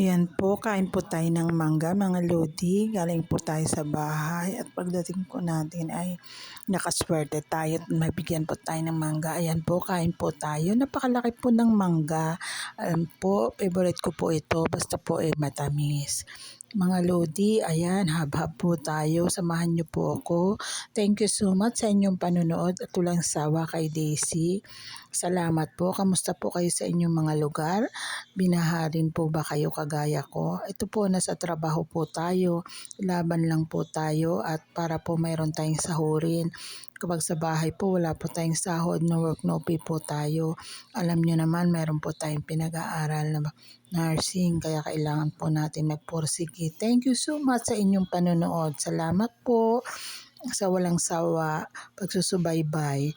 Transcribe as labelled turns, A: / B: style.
A: Ayan po, kain po tayo ng mangga mga lodi. Galing po tayo sa bahay at pagdating po natin ay nakaswerte tayo at mabigyan po tayo ng mangga. Ayan po, kain po tayo. Napakalaki po ng mangga. Alam po, favorite ko po ito. Basta po ay matamis. Mga lodi, ayan, hab-hab po tayo. Samahan niyo po ako. Thank you so much sa inyong panonood at tulang sawa kay Daisy. Salamat po. Kamusta po kayo sa inyong mga lugar? Binaharin po ba kayo kagaya ko? Ito po, nasa trabaho po tayo. Laban lang po tayo at para po mayroon tayong sahurin. Kapag sa bahay po, wala po tayong sahod, no work, no pay po tayo. Alam nyo naman, mayroon po tayong pinag-aaral na nursing, kaya kailangan po natin magpursige. Thank you so much sa inyong panonood. Salamat po sa walang sawa, pagsusubaybay.